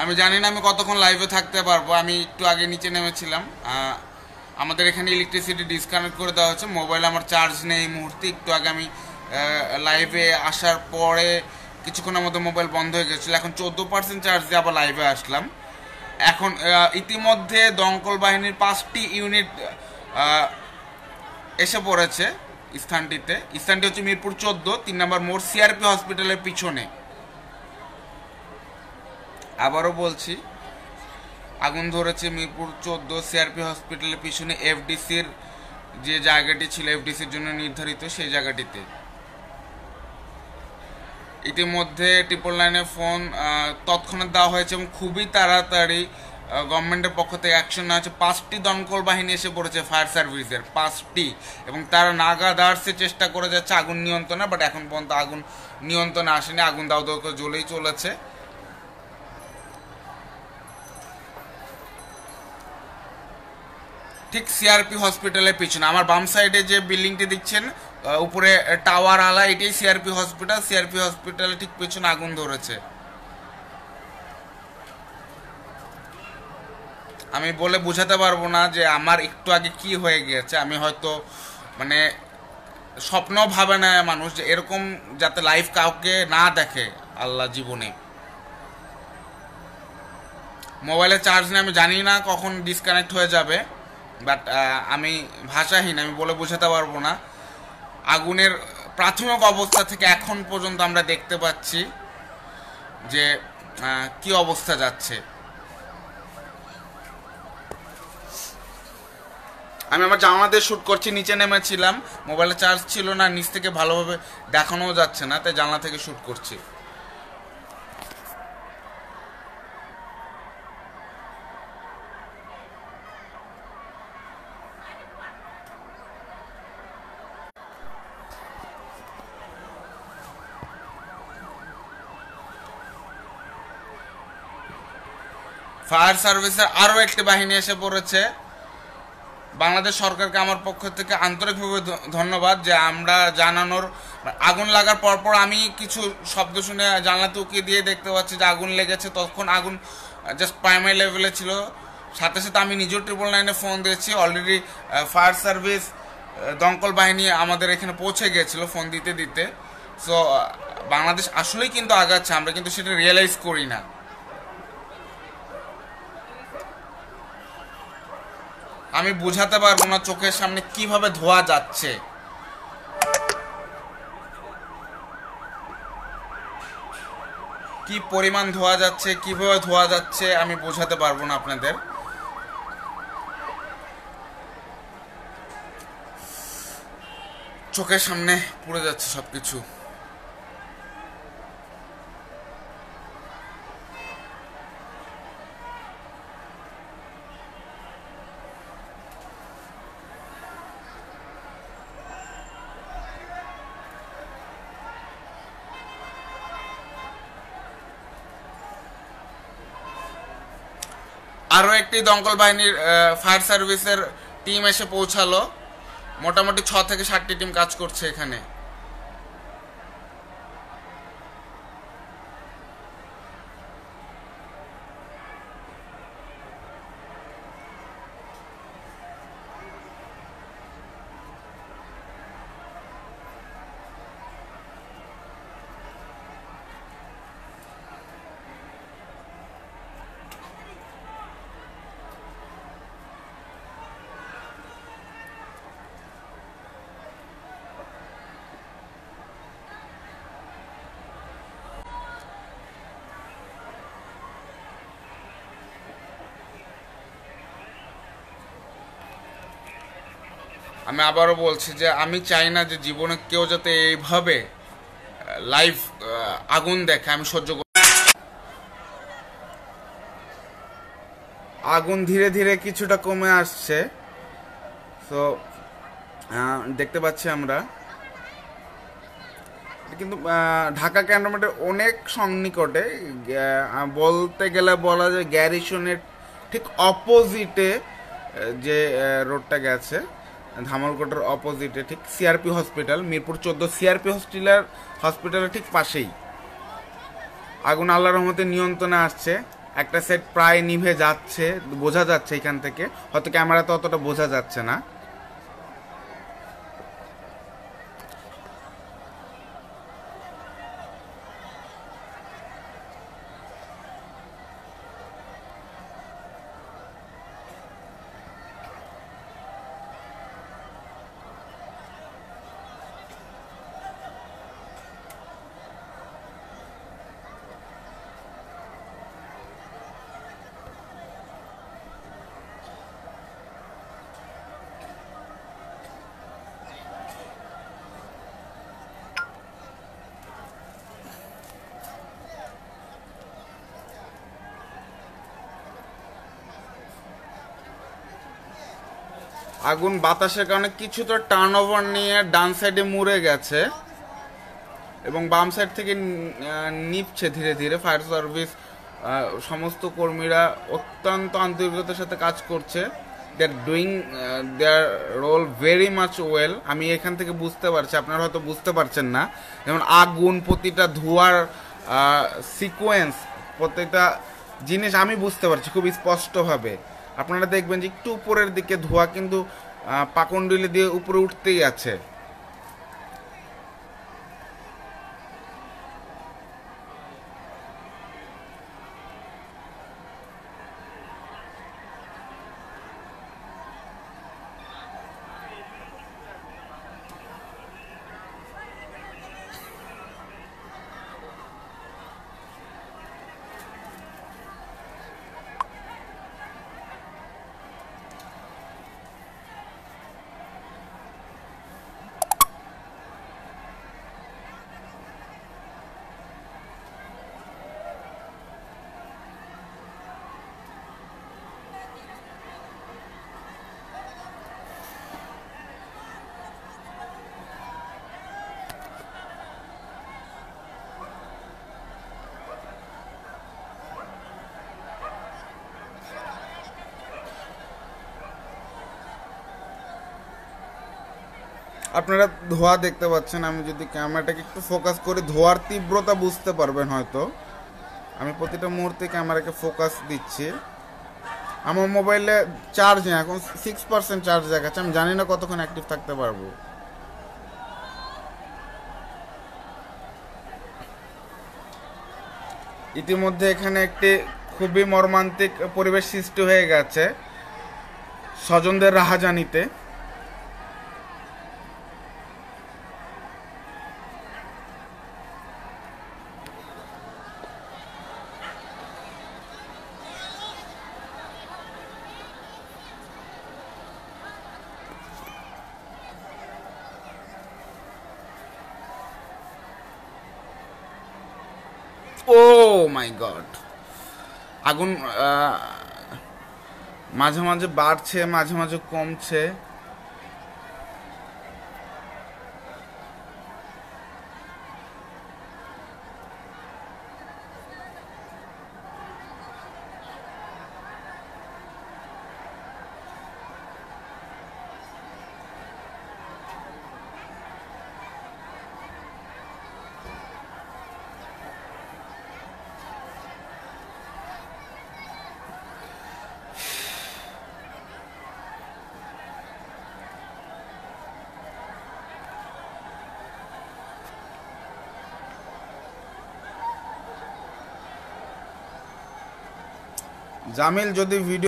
আমি জানি না আমি কতক্ষণ লাইভে থাকতে পারব, আমি একটু আগে নিচে নেমেছিলাম। আমাদের এখানে ইলেকট্রিসিটি ডিসকানেক্ট করে দেওয়া হচ্ছে মোবাইল আমার চার্জ নেই এই মুহূর্তে, একটু আগে আমি লাইভে আসার পরে কিছুক্ষণের মধ্যে মোবাইল বন্ধ হয়ে গেছিল, এখন চোদ্দ পার্সেন্ট চার্জ দিয়ে আবার লাইভে আসলাম। এখন ইতিমধ্যে দমকল বাহিনীর পাঁচটি ইউনিট এসে পড়েছে স্থানটিতে। স্থানটি হচ্ছে মিরপুর চোদ্দ, তিন নম্বর মোড় সিআরপি হসপিটালের পিছনে। আবারও বলছি, আগুন ধরেছে মিরপুর চোদ্দ সিআরপি হসপিটালের পিছনে এফডিসির যে জায়গাটি ছিল, এফডিসির জন্য নির্ধারিত সেই জায়গাটিতে। ইতিমধ্যে ট্রিপল লাইনে ফোন তৎক্ষণাৎ দেওয়া হয়েছে এবং খুবই তাড়াতাড়ি গভর্নমেন্টের পক্ষ থেকে অ্যাকশন নেওয়া হচ্ছে পাঁচটি দমকল বাহিনী এসে পড়েছে ফায়ার সার্ভিসের পাঁচটি। এবং তারা নাগাদার্সে চেষ্টা করে যাচ্ছে আগুন নিয়ন্ত্রণে বাট এখন পর্যন্ত আগুন নিয়ন্ত্রণে আসেনি, আগুন দাউ দাউ করে জ্বলেই চলেছে। ঠিক সিআরপি হসপিটালের পিছনে। আমার বাম সাইডে যে বিল্ডিংটি দেখছেন উপরে টাওয়ার আলা, এটাই সিআরপি হসপিটাল সিআরপি হসপিটালে ঠিক পেছনে আগুন ধরেছে। আমি বলে বোঝাতে পারব না যে আমার একটু আগে কি হয়ে গিয়েছে। আমি হয়তো মানে স্বপ্ন ভাবে না মানুষ যে এরকম যাতে লাইফ কাউকে না দেখে আল্লাহ জীবনে। মোবাইলে চার্জ নেই আমি জানি না কখন ডিসকানেক্ট হয়ে যাবে। বাট আমি ভাষাহীন, আমি বলে বোঝাতে পারব না। আগুনের প্রাথমিক অবস্থা থেকে এখন পর্যন্ত আমরা দেখতে পাচ্ছি যে কি অবস্থা যাচ্ছে। আমি আমার জামাতে শ্যুট করছি, নিচে নেমেছিলাম। মোবাইলে চার্জ ছিল না, নিচ থেকে ভালোভাবে দেখানোও যাচ্ছে না, তাই জানলা থেকে শ্যুট করছি। ফায়ার সার্ভিসের আরও একটি বাহিনী এসে পড়েছে। বাংলাদেশ সরকারকে আমার পক্ষ থেকে আন্তরিকভাবে ধন্যবাদ যে আমরা জানানোর আগুন লাগার পরপর আমি কিছু শব্দ শুনে জানলা উকিয়ে দিয়ে দেখতে পাচ্ছি যে আগুন লেগেছে। তখন আগুন জাস্ট প্রাইমারি লেভেলে ছিল। সাথে সাথে আমি নিজেও ট্রিপল নাইনে ফোন দিয়েছি। অলরেডি ফায়ার সার্ভিস দমকল বাহিনী আমাদের এখানে পৌঁছে গিয়েছিল ফোন দিতে দিতে। সো বাংলাদেশ আসলেই কিন্তু আগাচ্ছে। আমরা কিন্তু সেটা রিয়েলাইজ করি না। আমি বোঝাতে পারব না চোখের সামনে কীভাবে ধোয়া যাচ্ছে। কি পরিমাণ ধোয়া যাচ্ছে, কীভাবে ধোয়া যাচ্ছে, আমি বোঝাতে পারব না আপনাদের। চোখের সামনে পুড়ে যাচ্ছে সবকিছু। আরও একটি দমকল বাহিনীর ফায়ার সার্ভিসের টিম এসে পৌঁছালো। মোটামুটি ছ থেকে সাতটি টিম কাজ করছে এখানে। আমি আবারও বলছি যে আমি চাই না যে জীবনে কেউ যাতে এইভাবে লাইভ আগুন দেখে, আমি সহ্য করি আগুন ধীরে ধীরে কিছুটা কমে আসছে। তো দেখতে পাচ্ছি আমরা। কিন্তু ঢাকা ক্যান্টনমেন্টের অনেক সন্নিকটে বলতে গেলে বলা যায় গ্যারিসনের ঠিক অপোজিটে যে রোডটা গেছে। ধামালকোটের অপোজিটে ঠিক সিআরপি হসপিটাল মিরপুর চোদ্দ সিআরপি হসপিটাল হসপিটালের ঠিক পাশেই। আগুন আল্লাহ রহমতে নিয়ন্ত্রণে আসছে। একটা সেট প্রায় নিভে যাচ্ছে, বোঝা যাচ্ছে এখান থেকে। হয়তো ক্যামেরাতে অতটা বোঝা যাচ্ছে না। আগুন বাতাসের কারণে কিছুটা টার্ন ওভার নিয়ে ডান সাইডে মুড়ে গেছে। এবং বাম সাইড থেকে নিপছে ধীরে ধীরে। ফায়ার সার্ভিস সমস্ত কর্মীরা অত্যন্ত আন্তরিকতার সাথে কাজ করছে। They are doing their role very much well আমি এখান থেকে বুঝতে পারছি, আপনারা হয়তো বুঝতে পারছেন না। যেমন আগুন, প্রতিটা ধোয়ার সিকোয়েন্স প্রত্যেকটা জিনিস আমি বুঝতে পারছি খুব স্পষ্টভাবে। আপনারা দেখবেন যে একটু উপরের দিকে ধোয়া কিন্তু আহ, দিয়ে উপরে উঠতেই আছে। আপনারা ধোঁয়া দেখতে পাচ্ছেন, আমি যদি ক্যামেরাটাকে একটু ফোকাস করে, ধোঁয়ার তীব্রতা বুঝতে পারবেন হয়তো। আমি প্রতিটা মুহূর্তে ক্যামেরাকে ফোকাস দিচ্ছি। আমার মোবাইলে চার্জ নেই, এখন সিক্স পার্সেন্ট চার্জ দেখাচ্ছে আমি জানি না কতক্ষণ অ্যাক্টিভ থাকতে পারব। ইতিমধ্যে এখানে একটি খুবই মর্মান্তিক পরিবেশ সৃষ্টি হয়ে গেছে, স্বজনদের রাহাজানিতে। ও মাই গড আগুন মাঝে মাঝে বাড়ছে মাঝে মাঝে কমছে। জামিল যদি ভিডিও